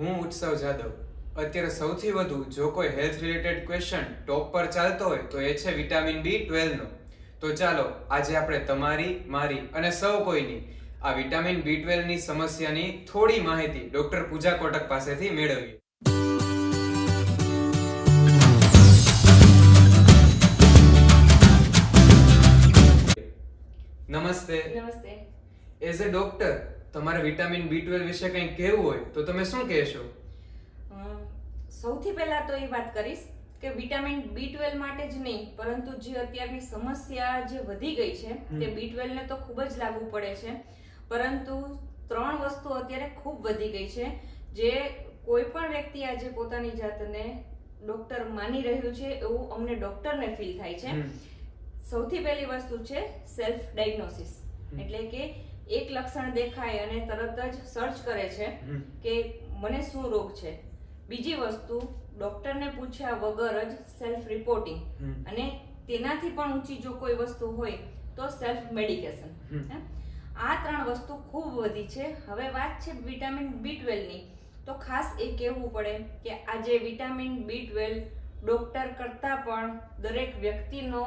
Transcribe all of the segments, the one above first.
હું ઉત્સવ જાદવ. અત્યારે સૌથી વધુ જો કોઈ હેલ્થ રિલેટેડ ક્વેશ્ચન ટોપ પર ચાલતો હોય તો એ છે વિટામિન બી ટ્વેલ્વનો તો ચાલો આજે આપણે તમારી મારી અને સૌ કોઈની આ વિટામિન બી ટ્વેલ્વની સમસ્યાની થોડી માહિતી ડોક્ટર પૂજા કોટક પાસેથી મેળવીએ. નમસ્તે. નમસ્તે. એઝ અ ડોક્ટર તમારે વિટામિન બી ટ્વેલ્વ વિશે કંઈ કહેવું હોય તો તમે શું કહેશો? સૌથી પહેલા તો એ વાત કરીશ કે વિટામિન બી ટ્વેલ્વ માટે જ નહીં પરંતુ જે અત્યારની સમસ્યા જે વધી ગઈ છે તે બી ટ્વેલ્વ ને તો ખૂબ જ લાગુ પડે છે પરંતુ ત્રણ વસ્તુ અત્યારે ખૂબ વધી ગઈ છે જે કોઈ પણ વ્યક્તિ આજે પોતાની જાતને ડોક્ટર માની રહ્યું છે એવું અમને ડોક્ટરને ફીલ થાય છે. સૌથી પહેલી વસ્તુ છે સેલ્ફ ડાયગ્નોસિસ એટલે કે એક લક્ષણ દેખાય અને તરત જ સર્ચ કરે છે કે મને શું રોગ છે. બીજી વસ્તુ ડોક્ટરને પૂછ્યા વગર જ સેલ્ફ રિપોર્ટિંગ અને તેનાથી પણ ઊંચી જો કોઈ વસ્તુ હોય તો સેલ્ફ મેડિકેશન આ ત્રણ વસ્તુ ખૂબ વધી છે. હવે વાત છે વિટામિન બી ટ્વેલ્વની તો ખાસ એ કહેવું પડે કે આજે વિટામિન બી ટ્વેલ્વ ડોક્ટર કરતાં પણ દરેક વ્યક્તિનો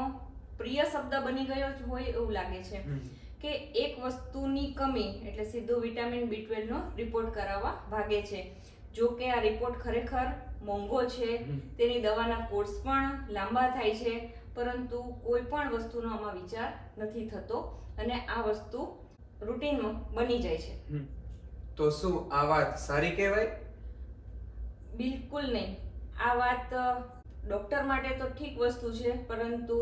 પ્રિય શબ્દ બની ગયો જ હોય એવું લાગે છે. કે એક વસ્તુની કમી એટલે સીધો વિટામિન બી ટ્વેલ્વનો રિપોર્ટ કરાવવા ભાગે છે. જો કે આ રિપોર્ટ ખરેખર મોંઘો છે તેની દવાના કોર્સ પણ લાંબા થાય છે પરંતુ કોઈ પણ વસ્તુનો આમાં વિચાર નથી થતો અને આ વસ્તુ રૂટિનમાં બની જાય છે. તો શું આ વાત સારી કહેવાય? બિલકુલ નહીં. આ વાત ડૉક્ટર માટે તો ઠીક વસ્તુ છે પરંતુ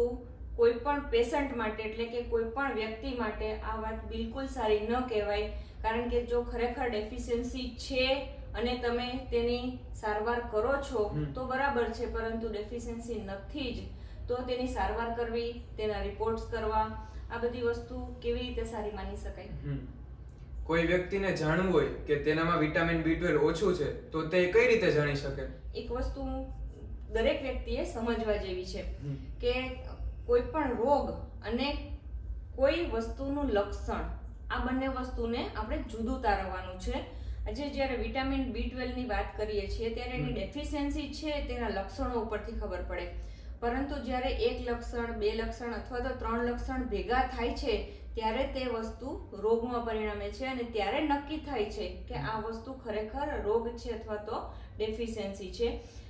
કોઈ પણ પેશન્ટ માટે એટલે કે કોઈ પણ વ્યક્તિ માટે આ વાત બિલકુલ સારી ન કહેવાય. કારણ કે જો ખરેખર ડેફિશિયન્સી છે અને તમે તેની સારવાર કરો છો તો બરાબર છે પરંતુ ડેફિશિયન્સી નથી જ. તો તેની સારવાર કરવી તેના રિપોર્ટ્સ કરવા આ બધી વસ્તુ કેવી રીતે સારી માની શકાય. કોઈ વ્યક્તિને જાણવું હોય કે તેનામાં વિટામિન બી ટ્વેલ્વ ઓછું છે તો તે કઈ રીતે જાણી શકે? એક વસ્તુ દરેક વ્યક્તિએ સમજવા જેવી છે કે કોઈ પણ રોગ અને કોઈ વસ્તુનું લક્ષણ આ બંને વસ્તુને આપણે જુદું તારવવાનું છે. આજે જ્યારે વિટામિન બી ટ્વેલ્વની વાત કરીએ છીએ ત્યારે એની. ડેફિશિયન્સી છે તેના લક્ષણો ઉપરથી ખબર પડે. પરંતુ જ્યારે એક લક્ષણ બે લક્ષણ અથવા તો ત્રણ લક્ષણ ભેગા થાય છે ત્યારે તે વસ્તુ રોગમાં પરિણમે છે અને ત્યારે નક્કી થાય છે કે આ વસ્તુ ખરેખર રોગ છે અથવા તો ડેફિશિયન્સી છે.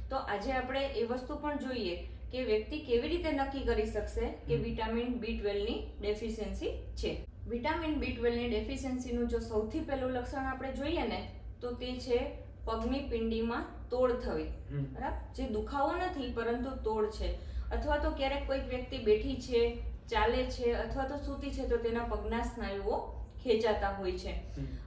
તો આજે આપણે એ વસ્તુ પણ જોઈએ. કે વ્યક્તિ કેવી રીતે નક્કી કરી શકશે કે વિટામિન બી ટ્વેલ્વની ડેફિશિયન્સી છે. વિટામિન બી ટ્વેલ્વની ડેફિશિયન્સીનું જો સૌથી પહેલું લક્ષણ આપણે જોઈએ ને તો તે છે પગની પિંડીમાં તોડ થવી. બરાબર? જે દુખાવો નથી પરંતુ તોડ છે. અથવા તો ક્યારેક કોઈક વ્યક્તિ બેઠી છે ચાલે છે અથવા તો સૂતી છે તો તેના પગના સ્નાયુઓ ખેંચાતા હોય છે.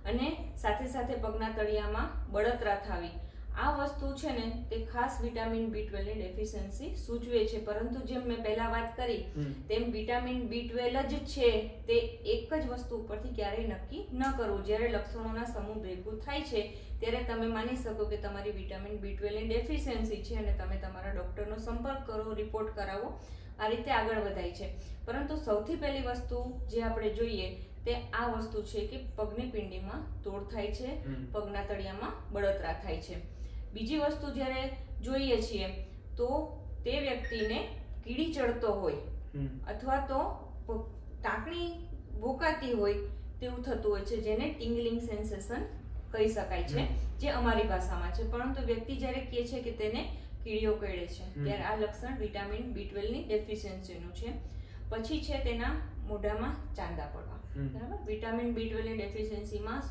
અને સાથે સાથે પગના તળિયામાં બળતરા થવી. આ વસ્તુ છે ને તે ખાસ વિટામિન બી ટ્વેલ્વની ડેફિશિયન્સી સૂચવે છે. પરંતુ જેમ મેં પહેલા વાત કરી તેમ વિટામિન બી ટ્વેલ્વ જ છે. તે એક જ વસ્તુ ઉપરથી ક્યારેય નક્કી ન કરવું. જ્યારે લક્ષણોના સમૂહ ભેગું થાય છે ત્યારે તમે માની શકો કે તમારી વિટામિન બી ટ્વેલ્વની ડેફિશિયન્સી છે અને તમે તમારા ડૉક્ટરનો સંપર્ક કરો રિપોર્ટ કરાવો. આ રીતે આગળ વધાય છે. પરંતુ સૌથી પહેલી વસ્તુ જે આપણે જોઈએ તે આ વસ્તુ છે કે પગની પિંડીમાં તોડ થાય છે. પગના તળિયામાં બળતરા થાય છે. બીજી વસ્તુ જ્યારે જોઈએ છીએ તો તે વ્યક્તિને કીડી ચડતો હોય અથવા તો ટાંકણી ભોકાતી હોય તેવું થતું હોય છે જેને ટિંગલિંગ સેન્સેશન કહી શકાય છે જે અમારી ભાષામાં છે. પરંતુ વ્યક્તિ જ્યારે કહે છે કે તેને કીડીઓ કરડે છે ત્યારે આ લક્ષણ વિટામિન બી ટ્વેલ્વની ડેફિશિયન્સીનું છે. પછી છે તેના મોઢામાં ચાંદા પડવા. બરાબર? વિટામિન બી ટ્વેલ્વની ડેફિશિયન્સીમાં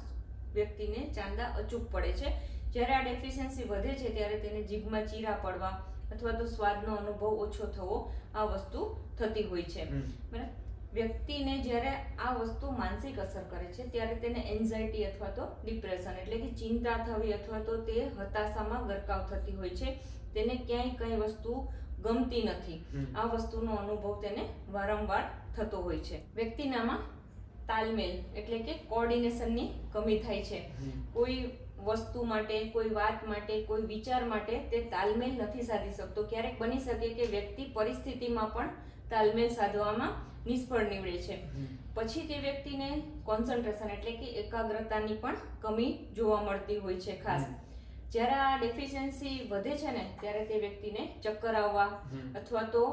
વ્યક્તિને ચાંદા અચૂક પડે છે. જ્યારે આ ડેફિશિયન્સી વધે છે ત્યારે તેને જીભમાં ચીરા પડવા અથવા તો સ્વાદનો અનુભવ ઓછો થવો આ વસ્તુ થતી હોય છે. બરાબર? વ્યક્તિને જ્યારે આ વસ્તુ માનસિક અસર કરે છે ત્યારે તેને એન્ઝાયટી અથવા તો ડિપ્રેશન એટલે કે ચિંતા થવી અથવા તો તે હતાશામાં ગરકાવ થતી હોય છે. તેને ક્યાંય કઈ વસ્તુ ગમતી નથી. આ વસ્તુનો અનુભવ તેને વારંવાર થતો હોય છે. વ્યક્તિનામાં તાલમેલ એટલે કે કોર્ડિનેશનની કમી થાય છે. કોઈ વસ્તુ માટે કોઈ વાત માટે કોઈ વિચાર માટે તે તાલમેલ નથી સાધી શકતો. ક્યારેક બની શકે કે વ્યક્તિ પરિસ્થિતિમાં પણ તાલમેલ સાધવામાં નિષ્ફળ નીવડે છે. પછી તે વ્યક્તિને કોન્સન્ટ્રેશન એટલે કે એકાગ્રતાની પણ કમી જોવા મળતી હોય છે ખાસ. જ્યારે આ ડેફિશિયન્સી વધે છે ને ત્યારે તે વ્યક્તિને ચક્કર આવવા અથવા તો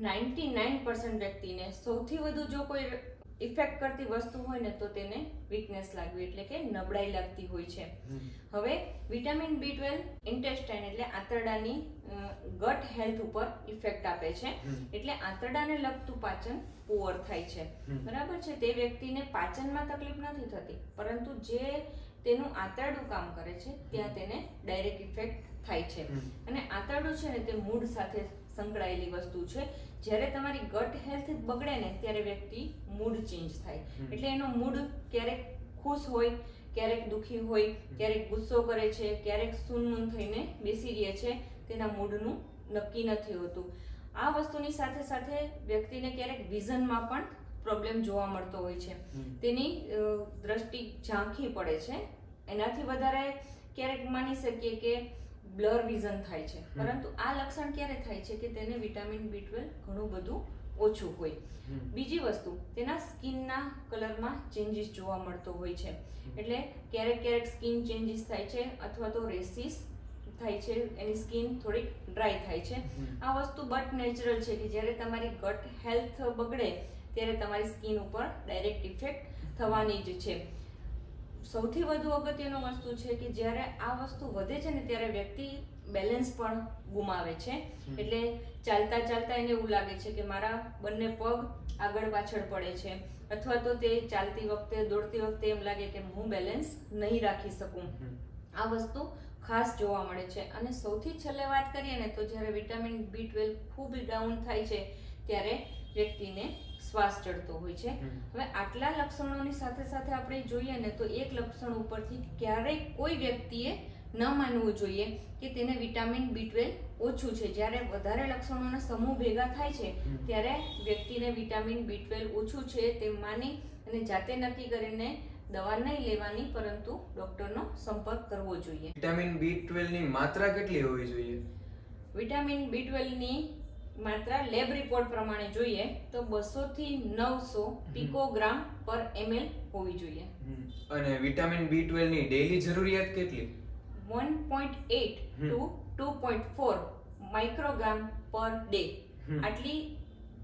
નાઇન્ટી નાઇન વ્યક્તિને સૌથી વધુ જો કોઈ ઇફેક્ટ કરતી વસ્તુ હોય ને તો તેને વીકનેસ લાગવી એટલે કે નબળાઈ લાગતી હોય છે. હવે વિટામિન બી ટ્વેલ્વ ઇન્ટેસ્ટાઇન એટલે આંતરડાની ગટ હેલ્થ ઉપર ઇફેક્ટ આપે છે. એટલે આંતરડાને લગતું પાચન પુઅર થાય છે. બરાબર છે? તે વ્યક્તિને પાચનમાં તકલીફ નથી થતી પરંતુ જે તેનું આંતરડું કામ કરે છે ત્યાં તેને ડાયરેક્ટ ઇફેક્ટ થાય છે. અને આંતરડું છે ને તે મૂડ સાથે સંકળાયેલી વસ્તુ છે. જ્યારે તમારી ગટ હેલ્થ બગડે ને ત્યારે વ્યક્તિ મૂડ ચેન્જ થાય. એટલે એનો મૂડ ક્યારેક ખુશ હોય ક્યારેક દુઃખી હોય ક્યારેક ગુસ્સો કરે છે ક્યારેક સૂનમૂન થઈને બેસી રહે છે તેના મૂડનું નક્કી નથી હોતું. આ વસ્તુની સાથે સાથે વ્યક્તિને ક્યારેક વિઝનમાં પણ પ્રોબ્લેમ જોવા મળતો હોય છે. તેની દ્રષ્ટિ ઝાંખી પડે છે. એનાથી વધારે ક્યારેક માની શકીએ કે બ્લર વિઝન થાય છે. પરંતુ આ લક્ષણ ક્યારે થાય છે કે તેને વિટામિન બી ઘણું બધું ઓછું હોય. બીજી વસ્તુ તેના સ્કિનના કલરમાં ચેન્જીસ જોવા મળતો હોય છે. એટલે ક્યારેક ક્યારેક સ્કિન ચેન્જીસ થાય છે અથવા તો રેસીસ થાય છે એની સ્કિન થોડીક ડ્રાય થાય છે. આ વસ્તુ બટ નેચરલ છે કે જ્યારે તમારી ગટ હેલ્થ બગડે ત્યારે તમારી સ્કિન ઉપર ડાયરેક્ટ ઇફેક્ટ થવાની જ છે. સૌથી વધુ અગત્યનો વસ્તુ છે કે જ્યારે આ વસ્તુ વધે છે ને ત્યારે વ્યક્તિ બેલેન્સ પણ ગુમાવે છે. એટલે ચાલતા ચાલતા એને એવું લાગે છે કે મારા બંને પગ આગળ પાછળ પડે છે. અથવા તો તે ચાલતી વખતે દોડતી વખતે એમ લાગે કે હું બેલેન્સ નહીં રાખી શકું. આ વસ્તુ ખાસ જોવા મળે છે. અને સૌથી છેલ્લે વાત કરીએ ને તો જ્યારે વિટામિન બી ટ્વેલ્વ ખૂબ ડાઉન થાય છે ત્યારે વ્યક્તિને શ્વાસ ચડતો હોય છે. હવે આટલા લક્ષણોની સાથે સાથે આપણે જોઈએ ને તો એક લક્ષણ ઉપરથી ક્યારેય કોઈ વ્યક્તિએ ન માનવું જોઈએ કે તેને વિટામિન બી ટ્વેલ્વ ઓછું છે. જ્યારે વધારે લક્ષણોના સમૂહ ભેગા થાય છે ત્યારે વ્યક્તિને વિટામિન બી ટ્વેલ્વ ઓછું છે તે માની અને જાતે નક્કી કરીને દવા નહીં લેવાની પરંતુ ડૉક્ટરનો સંપર્ક કરવો જોઈએ. વિટામિન બી ટ્વેલ્વની માત્રા કેટલી હોવી જોઈએ? વિટામિન બી ટ્વેલ્વની માત્રા લેબ રિપોર્ટ પ્રમાણે જોઈએ તો બસો થી નવસો પિકોગ્રામ પર એમએલ હોવી જોઈએ. અને વિટામિન બી ની ડેઈલી જરૂરિયાત કેટલી? One point eight. Two two point four microgram per day આટલી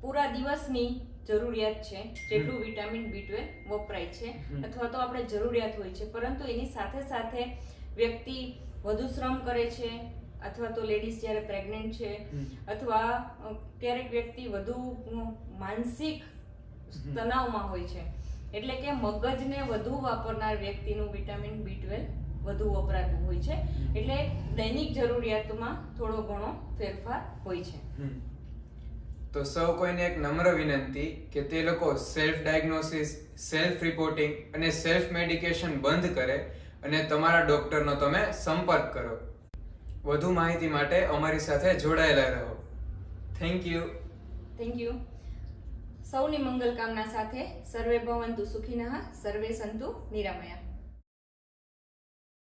પૂરા દિવસની જરૂરિયાત છે જેટલું વિટામિન બી ટ્વેલ્વ વપરાય છે અથવા તો આપણે જરૂરિયાત હોય છે પરંતુ એની સાથે સાથે વ્યક્તિ વધુ શ્રમ કરે છે અથવા તો લેડીઝ જ્યારે પ્રેગ્નન્ટ છે અથવા ક્યારેક વ્યક્તિ વધુ માનસિક તણાવમાં હોય છે. એટલે કે મગજને વધુ વાપરનાર વ્યક્તિનું વિટામિન બી વધુ વપરાતું હોય છે. એટલે દૈનિક જરૂરિયાતમાં થોડો ઘણો ફેરફાર હોય છે. તો સૌ કોઈને એક નમ્ર વિનંતી કે તે લોકો સેલ્ફ ડાયગ્નોસિસ સેલ્ફ રિપોર્ટિંગ અને સેલ્ફ મેડિકેશન બંધ કરે અને તમારા ડોક્ટરનો તમે સંપર્ક કરો. વધુ માહિતી માટે અમારી સાથે જોડાયેલા રહો. થેન્ક યુ થેન્ક યુ સૌની મંગલ કામના સાથે. સર્વે ભવંતુ સુખીનઃ, સર્વે સંતુ નિરામયા.